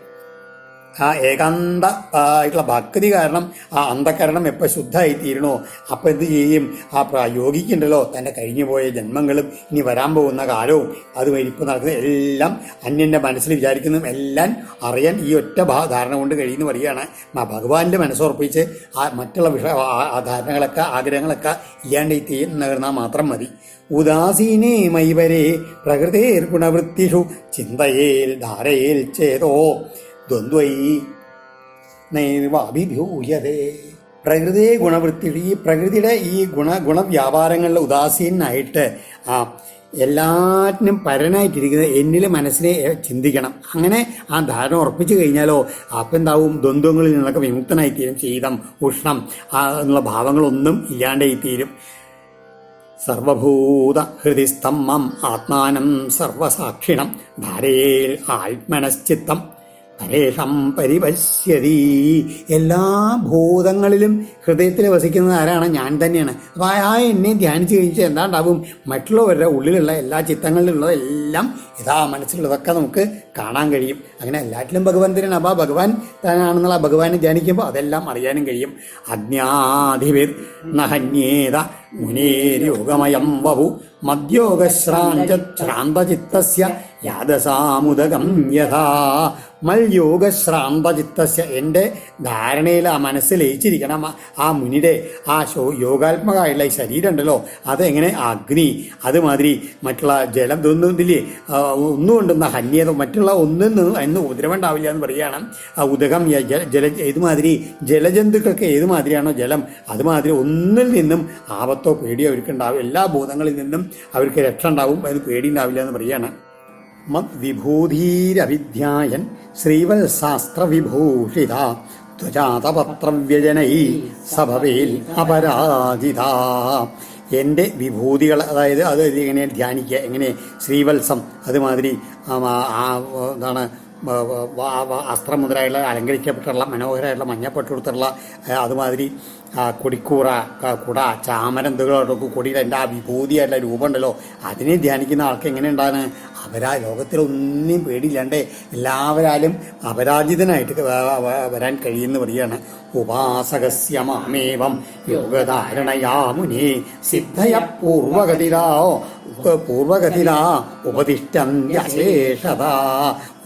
ആ ഏകാന്ത ആയിട്ടുള്ള ഭക്തി കാരണം ആ അന്ധകരണം എപ്പോൾ ശുദ്ധമായിത്തീരണോ അപ്പം എന്ത് ചെയ്യും? ആ യോഗിക്കുണ്ടല്ലോ തന്റെ കഴിഞ്ഞു പോയ ജന്മങ്ങളും ഇനി വരാൻ പോകുന്ന കാലവും അത് ഇപ്പോൾ നടക്കുന്ന എല്ലാം അന്യന്റെ മനസ്സിൽ വിചാരിക്കുന്നതും എല്ലാം അറിയാൻ ഈ ഒറ്റ ധാരണ കൊണ്ട് കഴിയുന്നു പറയുകയാണ്. ഭഗവാന്റെ മനസ്സുറപ്പിച്ച് ആ മറ്റുള്ള വിഷ ധാരണകളൊക്കെ ആഗ്രഹങ്ങളൊക്കെ ഇല്ലാണ്ട് തീർന്നാൽ മാത്രം മതി. ഉദാസീനേ മൈവരെ പ്രകൃതേർ ഗുണവൃത്തിഷു ചിന്തയേൽ ധാരയേൽ ചേതോ ദ്വന്ദ്വൈ നൈവാഭിഭൂയതേ. പ്രകൃതിയെ ഗുണവൃത്തി ഈ പ്രകൃതിയുടെ ഈ ഗുണ ഗുണവ്യാപാരങ്ങളിൽ ഉദാസീനായിട്ട് ആ എല്ലാറ്റിനും പരനായിട്ടിരിക്കുന്നത് എന്നിൽ മനസ്സിനെ ചിന്തിക്കണം. അങ്ങനെ ആ ധാരണ ഉറപ്പിച്ചു കഴിഞ്ഞാലോ അപ്പം എന്താവും? ദ്വന്ദ്വങ്ങളിൽ നിന്നൊക്കെ വിമുക്തനായിത്തീരും ശീതം ഉഷ്ണം എന്നുള്ള ഭാവങ്ങളൊന്നും ഇല്ലാണ്ടായിത്തീരും. സർവഭൂത ഹൃദിസ്തംഭം ആത്മാനം സർവസാക്ഷിണം ധാരേൽ ആത്മനശ്ചിത്തം. പരേഷം പരിപശ്യതി. എല്ലാ ഭൂതങ്ങളിലും ഹൃദയത്തിൽ വസിക്കുന്നത് ആരാണ്? ഞാൻ തന്നെയാണ്. അപ്പോൾ ആ എന്നെ ധ്യാനിച്ച് കഴിഞ്ഞാൽ എന്താണ്ടാവും? മറ്റുള്ളവരുടെ ഉള്ളിലുള്ള എല്ലാ ചിത്തങ്ങളിലുള്ളതെല്ലാം ഇതാ മനസ്സിലുള്ളതൊക്കെ നമുക്ക് കാണാൻ കഴിയും. അങ്ങനെ എല്ലാറ്റിലും ഭഗവാൻ തന്നെയാണ്. അപ്പോൾ ആ ഭഗവാൻ തന്നെയാണെന്നുള്ള ഭഗവാനെ ധ്യാനിക്കുമ്പോൾ അതെല്ലാം അറിയാനും കഴിയും. അജ്ഞാധിപിർ നഹന്യേത മുനേരോഗമയം വപു മദ്യോഗശ്രാന്തചിത്തസ്യ യാദസാമുദകം യഥാ. മൽയോഗശ്രാന്തചിത്തസ്യ എന്റെ ധാരണയിൽ ആ മനസ്സ് ലയിച്ചിരിക്കണം. ആ- മുനിടെ ആ ശോ യോഗാത്മകമായുള്ള ഈ ശരീരം ഉണ്ടല്ലോ അതെങ്ങനെ അഗ്നി അതുമാതിരി മറ്റുള്ള ജലം ഇതൊന്നും ഇതില്ലേ ഒന്നും ഉണ്ടെന്ന ഹന്യത മറ്റുള്ള ഒന്നിൽ നിന്ന് അതിന് ഉപദ്രവം ഉണ്ടാവില്ല എന്ന് പറയുകയാണ്. ആ ഉദകം ജല ഏതുമാതിരി ജലജന്തുക്കൾക്ക് ഏതുമാതിരിയാണോ ജലം അതുമാതിരി ഒന്നിൽ നിന്നും ആപത്തോ പേടിയോ അവർക്ക് ഉണ്ടാവും എല്ലാ ഭൂതങ്ങളിൽ നിന്നും അവർക്ക് രക്ഷ ഉണ്ടാവും അതിന് പേടി ഉണ്ടാവില്ല എന്ന് പറയുകയാണ് മദ്വിഭൂതിരവിധ്യായൻ ശ്രീവത്ശാസ്ത്രവിഭൂഷിത ത്വജാതപത്രവ്യജനൈ സഭവേൽ അപരാജിത. എന്റെ വിഭൂതികൾ അതായത് അത് എങ്ങനെ ധ്യാനിക്കുക എങ്ങനെ ശ്രീവത്സം അതുമാതിരി എന്താണ് അസ്ത്രം അലങ്കരിക്കപ്പെട്ടുള്ള മനോഹരമായിട്ടുള്ള മഞ്ഞപ്പെട്ടുകൊടുത്തുള്ള അതുമാതിരി കൊടിക്കൂറ കുട ചാമരന്തുകളൊക്കെ എന്തുകളൊക്കെ എന്റെ ആ വിഭൂതിയായിട്ടുള്ള രൂപമുണ്ടല്ലോ. അതിനെ ധ്യാനിക്കുന്ന ആൾക്ക് എങ്ങനെ അവരാ ലോകത്തിലൊന്നും പേടിയില്ലാണ്ട് എല്ലാവരാലും അപരാജിതനായിട്ട് വരാൻ കഴിയുന്ന പറയാണ് ഉപാസകസ്യ മാമേവം യോഗധാരണയാ മുനി സിദ്ധയ പൂർവഗതിരാ പൂർവഗതിരാ ഉപതിഷ്ടന്യശേഷത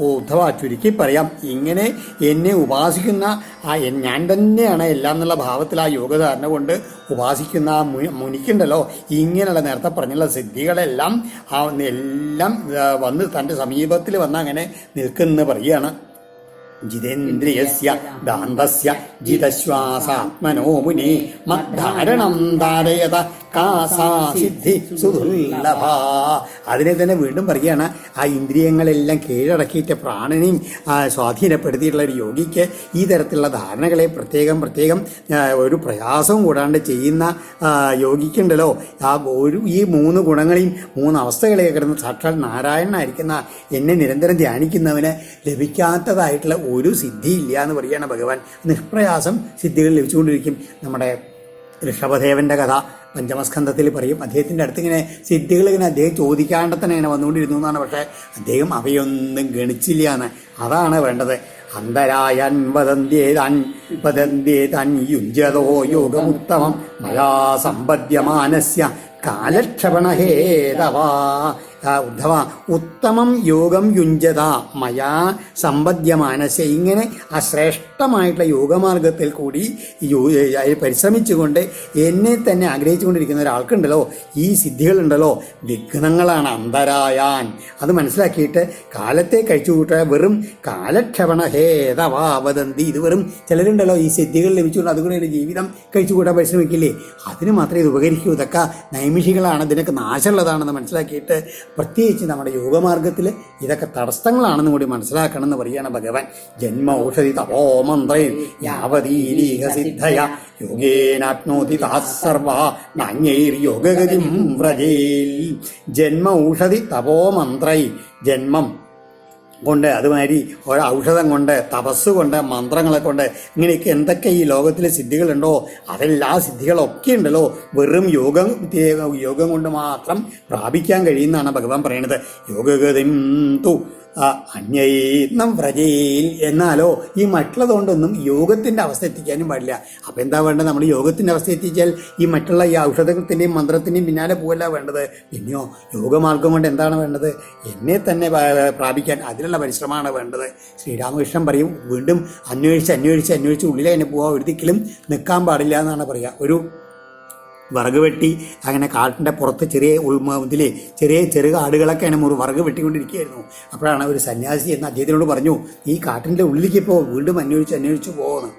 ഉദ്ധവ ചുരുക്കി പറയാം. ഇങ്ങനെ എന്നെ ഉപാസിക്കുന്ന ആ ഞാൻ തന്നെയാണ് എല്ലാം എന്നുള്ള ഭാവത്തിൽ ആ യോഗധാരണ കൊണ്ട് ഉപാസിക്കുന്ന ആ മുനി മുനിക്കുണ്ടല്ലോ. ഇങ്ങനെയുള്ള നേരത്തെ പറഞ്ഞുള്ള സിദ്ധികളെല്ലാം ആ എല്ലാം വന്ന് തന്റെ സമീപത്തിൽ വന്ന് അങ്ങനെ നിൽക്കുന്നു പറയുകയാണ്. ജിതേന്ദ്രിയസ്യ ദാന്തസ്യ ജിതശ്വാസാത്മനോ മുനി മദ്ധാരണം ധാരയത കാസാസിദ്ധി സുദുർലഭ അതിനെ തന്നെ വീണ്ടും പറയുകയാണ് ആ ഇന്ദ്രിയങ്ങളെല്ലാം കീഴടക്കിയിട്ട് പ്രാണനെയും സ്വാധീനപ്പെടുത്തിയിട്ടുള്ള ഒരു യോഗിക്ക് ഈ തരത്തിലുള്ള ധാരണകളെ പ്രത്യേകം പ്രത്യേകം ഒരു പ്രയാസവും കൂടാണ്ട് ചെയ്യുന്ന യോഗിക്കുണ്ടല്ലോ. ആ ഒരു ഈ മൂന്ന് ഗുണങ്ങളെയും മൂന്ന് അവസ്ഥകളെയൊക്കെ കിടന്ന് സാക്ഷാൽ നാരായണനായിരിക്കുന്ന എന്നെ നിരന്തരം ധ്യാനിക്കുന്നവന് ലഭിക്കാത്തതായിട്ടുള്ള ഒരു സിദ്ധിയില്ല എന്ന് പറയുകയാണ് ഭഗവാൻ. നിഷ്പ്രയാസം സിദ്ധികൾ ലഭിച്ചുകൊണ്ടിരിക്കും. നമ്മുടെ ഋഷഭദേവന്റെ കഥ പഞ്ചമസ്കന്ധത്തിൽ പറയും. അദ്ദേഹത്തിന്റെ അടുത്ത് ഇങ്ങനെ സിദ്ധികൾ ഇങ്ങനെ അദ്ദേഹം ചോദിക്കാണ്ട് തന്നെ ഇങ്ങനെ വന്നുകൊണ്ടിരുന്നു എന്നാണ്. പക്ഷേ അദ്ദേഹം അവയൊന്നും ഗണിച്ചില്ല എന്ന്. അതാണ് വേണ്ടത്. അന്തരായൻ വദന്ത്യേതാൻ വദന്ത്യേതാൻ യുഞ്ജതോ യോഗമുത്തമം. മയാ സമ്പദ്യമാനസ്യ കാലക്ഷപണഹേതവാ. ഉദ്ധവ ഉത്തമം യോഗം യുഞ്ചത. മയാ സമ്പദ്യമാനസ്യ ഇങ്ങനെ ആ ശ്രേഷ്ഠമായിട്ടുള്ള യോഗമാർഗത്തിൽ കൂടി പരിശ്രമിച്ചുകൊണ്ട് എന്നെ തന്നെ ആഗ്രഹിച്ചുകൊണ്ടിരിക്കുന്ന ഒരാൾക്കുണ്ടല്ലോ. ഈ സിദ്ധികളുണ്ടല്ലോ. വിഘ്നങ്ങളാണ് അന്തരായാൻ. അത് മനസ്സിലാക്കിയിട്ട് കാലത്തെ കഴിച്ചു കൂട്ടുക വെറും കാലക്ഷപണ ഹേതവാവതന്തി ഇത് വെറും ചിലരുണ്ടല്ലോ ഈ സിദ്ധികൾ ലഭിച്ചുകൊണ്ട് അതുകൊണ്ട് ജീവിതം കഴിച്ചു കൂട്ടാൻ പരിശ്രമിക്കില്ലേ? അതിന് മാത്രമേ ഇത് ഉപകരിക്കൂ. ഇതൊക്കെ നൈമിഷികളാണ്. ഇതിനൊക്കെ നാശമുള്ളതാണെന്ന് മനസ്സിലാക്കിയിട്ട് പ്രത്യേകിച്ച് നമ്മുടെ യോഗമാർഗത്തിൽ ഇതൊക്കെ തടസ്സങ്ങളാണെന്ന് കൂടി മനസ്സിലാക്കണം എന്ന് പറയുകയാണ് ഭഗവാൻ. ജന്മ ഔഷധി തപോ മന്ത്രയിൽ യാവതീലീഹ സിദ്ധയ. യോഗേനാപ്നോതി താസർവ നാണ്യൈർ ജന്മ ഔഷധി തപോ മന്ത്രൈ. ജന്മം കൊണ്ട് അതുമാതിരി ഓരോ ഔഷധം കൊണ്ട് തപസ് കൊണ്ട് മന്ത്രങ്ങളെ കൊണ്ട് ഇങ്ങനെയൊക്കെ എന്തൊക്കെ ഈ ലോകത്തിൽ സിദ്ധികളുണ്ടോ അതെല്ലാ സിദ്ധികളൊക്കെ ഉണ്ടല്ലോ. വെറും യോഗം യോഗം കൊണ്ട് മാത്രം പ്രാപിക്കാൻ കഴിയുന്നതാണ് ഭഗവാൻ പറയുന്നത്. യോഗഗതിം അന്യൈനം വ്രജയിൽ എന്നാലോ ഈ മറ്റുള്ളതുകൊണ്ടൊന്നും യോഗത്തിന്റെ അവസ്ഥ എത്തിക്കാനും പാടില്ല. അപ്പോൾ എന്താ വേണ്ടത്? നമ്മൾ യോഗത്തിന്റെ അവസ്ഥ എത്തിച്ചാൽ ഈ മറ്റുള്ള ഈ ഔഷധത്തിന്റെയും മന്ത്രത്തിന്റെയും പിന്നാലെ പോകല്ല വേണ്ടത്. പിന്നെയോ യോഗമാർഗം കൊണ്ട് എന്താണ് വേണ്ടത്? എന്നെ തന്നെ പ്രാപിക്കാൻ അതിനുള്ള പരിശ്രമമാണ് വേണ്ടത്. ശ്രീരാമകൃഷ്ണൻ പറയും വീണ്ടും അന്വേഷിച്ച് അന്വേഷിച്ച് അന്വേഷിച്ച് ഉള്ളിലെ എന്നെ പോകാൻ ഒരു ദിക്കിലും നിൽക്കാൻ പാടില്ല എന്നാണ് പറയുക. ഒരു വിറക് വെട്ടി അങ്ങനെ കാട്ടിന്റെ പുറത്ത് ചെറിയ ഉൾമ ഇതിലെ ചെറിയ ചെറു കാടുകളൊക്കെയാണ് മുറി വിറക് വെട്ടിക്കൊണ്ടിരിക്കുകയായിരുന്നു. അപ്പോഴാണ് ഒരു സന്യാസി എന്ന് അദ്ദേഹത്തിനോട് പറഞ്ഞു ഈ കാട്ടിന്റെ ഉള്ളിലേക്ക് ഇപ്പോൾ വീണ്ടും അന്വേഷിച്ച് അന്വേഷിച്ച് പോകുന്നു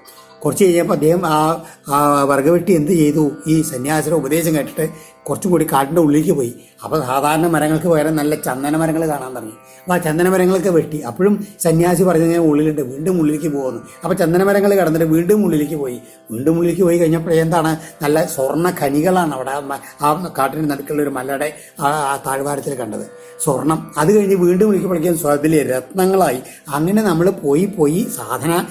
കുറച്ച് കഴിഞ്ഞപ്പോൾ അദ്ദേഹം ആ വിറക് വെട്ടി എന്ത് ചെയ്തു? ഈ സന്യാസിയുടെ ഉപദേശം കേട്ടിട്ട് കുറച്ചും കൂടി കാട്ടിന്റെ ഉള്ളിലേക്ക് പോയി. അപ്പോൾ സാധാരണ മരങ്ങൾക്ക് പകരം നല്ല ചന്ദന മരങ്ങൾ കാണാൻ തുടങ്ങി. അപ്പോൾ ആ ചന്ദന മരങ്ങളൊക്കെ വെട്ടി. അപ്പോഴും സന്യാസി പറഞ്ഞു ഞാൻ ഉള്ളിലുണ്ട്. വീണ്ടും ഉള്ളിലേക്ക് പോകുന്നു. അപ്പോൾ ചന്ദന മരങ്ങൾ കടന്നിട്ട് വീണ്ടും ഉള്ളിലേക്ക് പോയി. വീണ്ടും ഉള്ളിലേക്ക് പോയി കഴിഞ്ഞപ്പോൾ എന്താണ്? നല്ല സ്വർണ ഖനികളാണ് അവിടെ ആ കാട്ടിന്റെ നടുക്കുള്ള ഒരു മലയുടെ ആ താഴ്വാരത്തിൽ കണ്ടത്. സ്വർണം. അത് കഴിഞ്ഞ് വീണ്ടും വിളിക്കുമ്പോഴേക്കും സ്വർഗത്തിലെ രത്നങ്ങളായി. അങ്ങനെ നമ്മൾ പോയി പോയി സാധന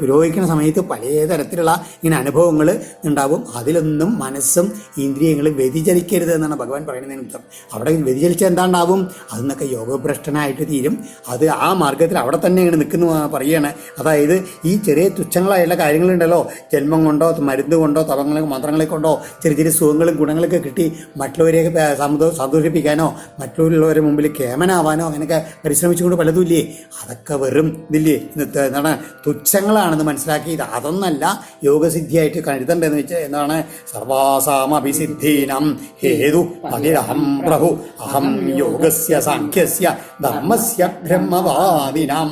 പുരോഗമിക്കുന്ന സമയത്ത് പല തരത്തിലുള്ള ഇങ്ങനെ അനുഭവങ്ങൾ ഉണ്ടാവും. അതിലൊന്നും മനസ്സും ഇന്ദ്രിയങ്ങളും വ്യതിചലിക്കരുത് എന്നാണ് ഭഗവാൻ പറയുന്നത് നിമിത്തം അവിടെ വ്യതിചലിച്ചാൽ എന്താണ്ടാവും അതിന്നൊക്കെ യോഗഭ്രഷ്ടനായിട്ട് തീരും. അത് ആ മാർഗത്തിൽ അവിടെ തന്നെ ഇങ്ങനെ നിൽക്കുന്നു പറയുകയാണ്. അതായത് ഈ ചെറിയ തുച്ഛങ്ങളായുള്ള കാര്യങ്ങളുണ്ടല്ലോ. ജന്മം കൊണ്ടോ മരുന്ന് കൊണ്ടോ തവങ്ങളെ മന്ത്രങ്ങളെ കൊണ്ടോ ചെറിയ ചെറിയ സുഖങ്ങളും ഗുണങ്ങളൊക്കെ കിട്ടി മറ്റുള്ളവരെയൊക്കെ പ- സന്തോ സന്തോഷിപ്പിക്കാനോ മറ്റുള്ളവരുടെ മുമ്പിൽ കേമനാവാനോ അങ്ങനെയൊക്കെ പരിശ്രമിച്ചുകൊണ്ട് പലതും ഇല്ലേ അതൊക്കെ വെറും ഇതില്ലേ? ഇത് എന്താണ്? തുച്ഛങ്ങളാണെന്ന് മനസ്സിലാക്കി അതൊന്നല്ല യോഗസിദ്ധിയായിട്ട് കരുതണ്ടെന്ന് വെച്ചാൽ എന്താണ്? സർവാസാമഭിസിദ്ധീനം ഹേതു പതിരഹം പ്രഭു. അഹം യോഗസ്യ സാഖ്യസ്യ ധർമ്മസ്യ ബ്രഹ്മവാദിനം.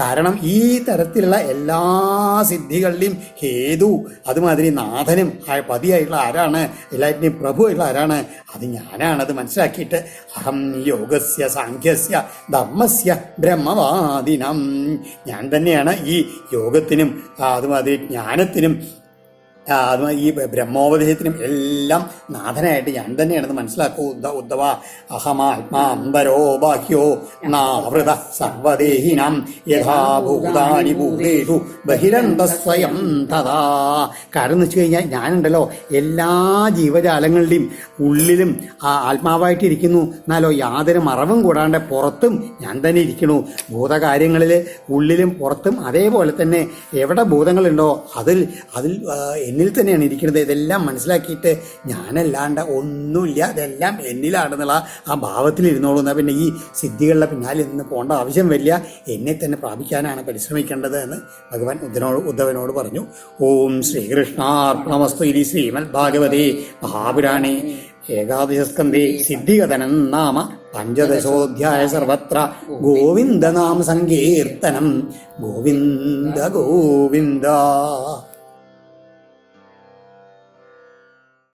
കാരണം ഈ തരത്തിലുള്ള എല്ലാ സിദ്ധികളുടെയും ഹേതു അതുമാതിരി നാഥനും പതിയായിട്ടുള്ള ആരാണ്? എല്ലാറ്റിനെയും പ്രഭുവായിട്ടുള്ള ആരാണ്? അത് ഞാനാണത് മനസ്സിലാക്കിയിട്ട് അഹം യോഗസ്യ സാഖ്യസ്യ ധർമ്മസ്യ ബ്രഹ്മവാദിനം. ഞാൻ തന്നെയാണ് ഈ യോഗത്തിനും അതുമാതിരി ജ്ഞാനത്തിനും ആ, ഈ ബ്രഹ്മോപദേശത്തിനും എല്ലാം നാഥനായിട്ട് ഞാൻ തന്നെയാണെന്ന് മനസ്സിലാക്കൂ. ഉദ്ധ ഉദ്ധവ അഹമാത്മാംബരോ ബാഹ്യോ നാവൃത സർവദേഹിനാം യഥാഭൂതാനി ഭൂതേഷു ബഹിരന്ത സ്വയം തഥാ. കാരണം എന്ന് വെച്ച് കഴിഞ്ഞാൽ ഞാനുണ്ടല്ലോ എല്ലാ ജീവജാലങ്ങളുടെയും ഉള്ളിലും ആ ആത്മാവായിട്ടിരിക്കുന്നു. എന്നാലോ യാതൊരു മറവും കൂടാണ്ട് പുറത്തും ഞാൻ തന്നെ ഇരിക്കണു ഭൂതകാര്യങ്ങളിൽ ഉള്ളിലും പുറത്തും അതേപോലെ തന്നെ എവിടെ ഭൂതങ്ങളുണ്ടോ അതിൽ അതിൽ എന്നിൽ തന്നെയാണ് ഇരിക്കുന്നത്. ഇതെല്ലാം മനസ്സിലാക്കിയിട്ട് ഞാനല്ലാണ്ട് ഒന്നുമില്ല. ഇതെല്ലാം എന്നിലാണെന്നുള്ള ആ ഭാവത്തിൽ ഇരുന്നോളൂ. എന്നാൽ പിന്നെ ഈ സിദ്ധികളുടെ പിന്നാലെ നിന്ന് പോകേണ്ട ആവശ്യം വരില്ല. എന്നെ തന്നെ പ്രാപിക്കാനാണ് പരിശ്രമിക്കേണ്ടത് എന്ന് ഭഗവാൻ ഉദ്ധനോട് ഉദ്ധവനോട് പറഞ്ഞു. ഓം ശ്രീകൃഷ്ണാർപ്പണമസ്തു ഇരി ശ്രീമദ് ഭാഗവതേ മഹാപുരാണേ. ഏകാദശസ്കന്ധേ സിദ്ധികഥനം നാമ പഞ്ചദശോധ്യായ സർവത്ര ഗോവിന്ദനാമ സങ്കീർത്തനം. ഗോവിന്ദ ഗോവിന്ദ.